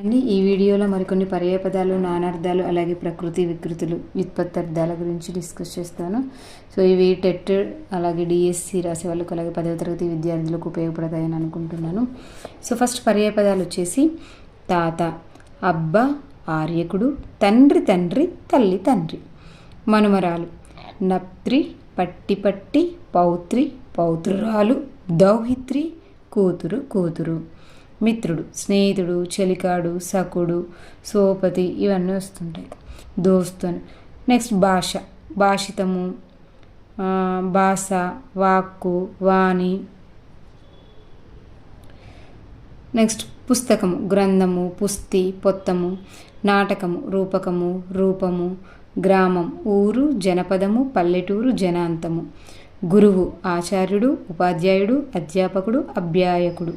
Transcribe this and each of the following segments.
అండి ఈ వీడియోలో మరికొన్ని పర్యాపదాలు నానార్థాలు అలాగే ప్రకృతి వికృతులు వ్యుత్పత్తార్థాల గురించి డిస్కస్ చేస్తాను. సో ఇవి టెట్ అలాగే డిఎస్సి రాసే వాళ్ళకు అలాగే పదవ తరగతి విద్యార్థులకు ఉపయోగపడతాయని అనుకుంటున్నాను. సో ఫస్ట్ పర్యాపదాలు వచ్చేసి తాత అబ్బ ఆర్యకుడు తండ్రి తండ్రి తల్లి తండ్రి. మనుమరాలు నప్త్రి పట్టి పట్టి పౌత్రి పౌత్రురాలు దౌహిత్రి కూతురు కూతురు. మిత్రుడు స్నేహితుడు చెలికాడు సకుడు సోపతి ఇవన్నీ వస్తుంటాయి. దోస్తుని. నెక్స్ట్ భాష. భాషితము భాష వాక్కు వాణి. నెక్స్ట్ పుస్తకము. గ్రంథము పుస్తి పొత్తము నాటకము రూపకము రూపము గ్రామం ఊరు జనపదము పల్లెటూరు జనాంతము. గురువు ఆచార్యుడు ఉపాధ్యాయుడు అధ్యాపకుడు అభ్యాయకుడు.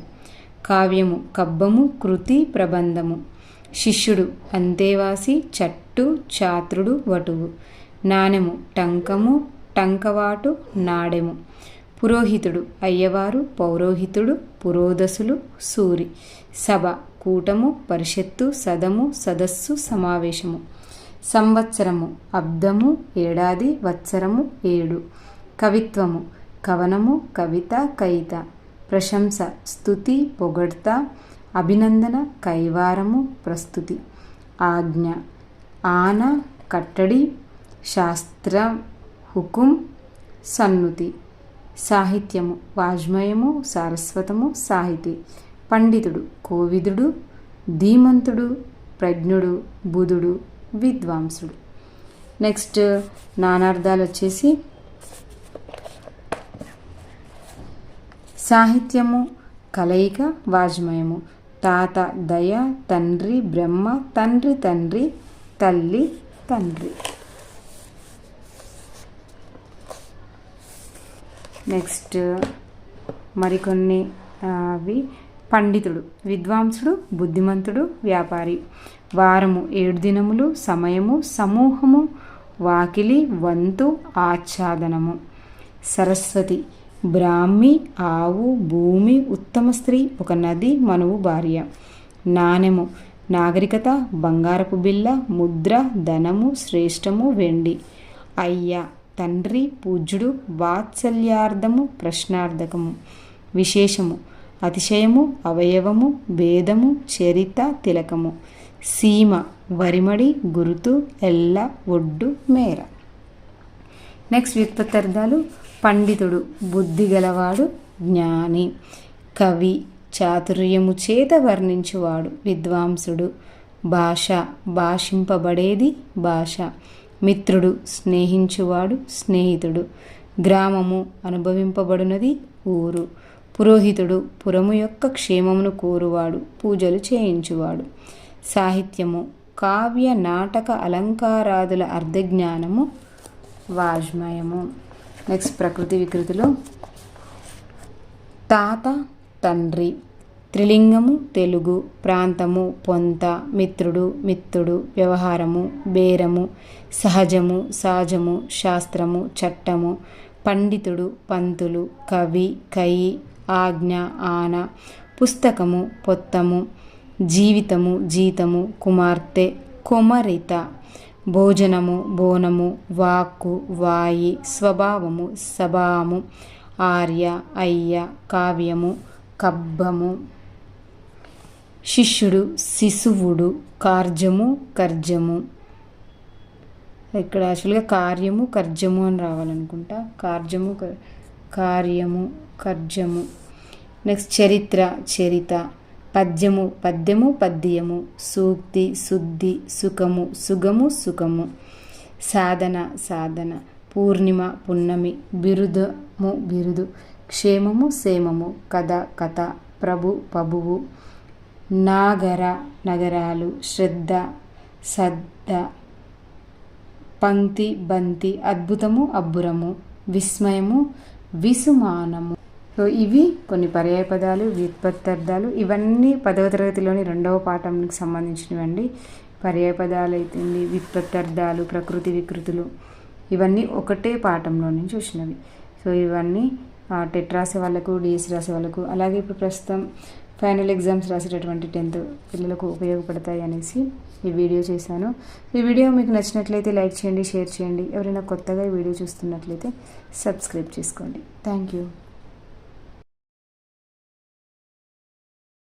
కావ్యము కబ్బము కృతి ప్రబంధము. శిష్యుడు అంతేవాసి చట్టు చాత్రుడు వటువు. నాణెము టంకము టంకవాటు నాడెము. పురోహితుడు అయ్యవారు పౌరోహితుడు పురోదసులు సూరి. సభ కూటము పరిషత్తు సదము సదస్సు సమావేశము. సంవత్సరము అబ్దము ఏడాది వత్సరము ఏడు. కవిత్వము కవనము కవిత కయిత ప్రశంస స్థుతి పొగడ్త అభినందన కైవారము ప్రస్తుతి ఆజ్ఞ ఆన కట్టడి శాస్త్ర హుకుం సన్నుతి సాహిత్యము వాజ్మయము సారస్వతము సాహితి పండితుడు కోవిదుడు ధీమంతుడు ప్రజ్ఞుడు బుధుడు విద్వాంసుడు. నెక్స్ట్ నానార్థాలు వచ్చేసి సాహిత్యము కలయిక వాజ్మయము. తాత దయ తండ్రి బ్రహ్మ తండ్రి తండ్రి తల్లి తండ్రి. నెక్స్ట్ మరికొన్ని అవి పండితుడు విద్వాంసుడు బుద్ధిమంతుడు వ్యాపారి. వారము ఏడు దినములు సమయము సమూహము వాకిలి వంతు ఆచ్ఛాదనము. సరస్వతి బ్రాహ్మి ఆవు భూమి ఉత్తమ స్త్రీ ఒక నది మనువు భార్య. నాణెము నాగరికత బంగారపు బిల్ల ముద్ర ధనము శ్రేష్టము వెండి. అయ్య తండ్రి పూజ్యుడు వాత్సల్యార్థము ప్రశ్నార్థకము. విశేషము అతిశయము అవయవము భేదము చరిత తిలకము. సీమ వరిమడి గురుతు ఎల్ల ఒడ్డు మేర. నెక్స్ట్ వ్యుత్పత్తార్థాలు పండితుడు బుద్ధి గలవాడు జ్ఞాని కవి చాతుర్యము చేత వర్ణించువాడు విద్వాంసుడు భాష భాషింపబడేది భాష మిత్రుడు స్నేహించువాడు స్నేహితుడు గ్రామము అనుభవింపబడినది ఊరు పురోహితుడు పురము యొక్క క్షేమమును కోరువాడు పూజలు చేయించువాడు. సాహిత్యము కావ్య నాటక అలంకారాదుల అర్ధజ్ఞానము వాజ్మయము. నెక్స్ట్ ప్రకృతి వికృతిలో. తాత తండ్రి త్రిలింగము తెలుగు ప్రాంతము పొంత మిత్రుడు మిత్రుడు వ్యవహారము బేరము సహజము సహజము శాస్త్రము చట్టము పండితుడు పంతులు కవి కయి ఆజ్ఞ ఆన పుస్తకము పొత్తము జీవితము జీతము కుమార్తె కొమరిత భోజనము బోనము వాక్కు వాయి స్వభావము సభాము ఆర్య అయ్య కావ్యము కబ్బము శిష్యుడు శిశువుడు కార్జము కర్జము. ఇక్కడ యాక్చువల్గా కార్యము కర్జము అని రావాలనుకుంటా. కార్జము కార్యము కర్జము. నెక్స్ట్ చరిత్ర చరిత. పద్యము పద్యము పద్యము. సూక్తి శుద్ధి సుఖము సుగము సుఖము. సాధన సాధన. పూర్ణిమ పున్నమి. బిరుదము బిరుదు. క్షేమము సేమము కథ కథ. ప్రభు పబువు నాగర నగరాలు. శ్రద్ధ సద్ద. పంక్తి బంతి. అద్భుతము అబ్బురము. విస్మయము విసుమానము. సో ఇవి కొన్ని పర్యాయ పదాలు వ్యుత్పత్తార్థాలు. ఇవన్నీ పదవ తరగతిలోని రెండవ పాఠంకి సంబంధించినవండి. పర్యాయ పదాలు అయితేంది వ్యుత్పత్తార్థాలు ప్రకృతి వికృతులు. ఇవన్నీ ఒకటే పాఠంలో నుంచి వచ్చినవి. సో ఇవన్నీ టెట్ రాసే వాళ్ళకు డిఎస్ రాసే వాళ్ళకు అలాగే ఇప్పుడు ప్రస్తుతం ఫైనల్ ఎగ్జామ్స్ రాసేటటువంటి టెన్త్ పిల్లలకు ఉపయోగపడతాయి అనేసి ఈ వీడియో చేశాను. ఈ వీడియో మీకు నచ్చినట్లయితే లైక్ చేయండి షేర్ చేయండి. ఎవరైనా కొత్తగా ఈ వీడియో చూస్తున్నట్లయితే సబ్స్క్రైబ్ చేసుకోండి. Thank you.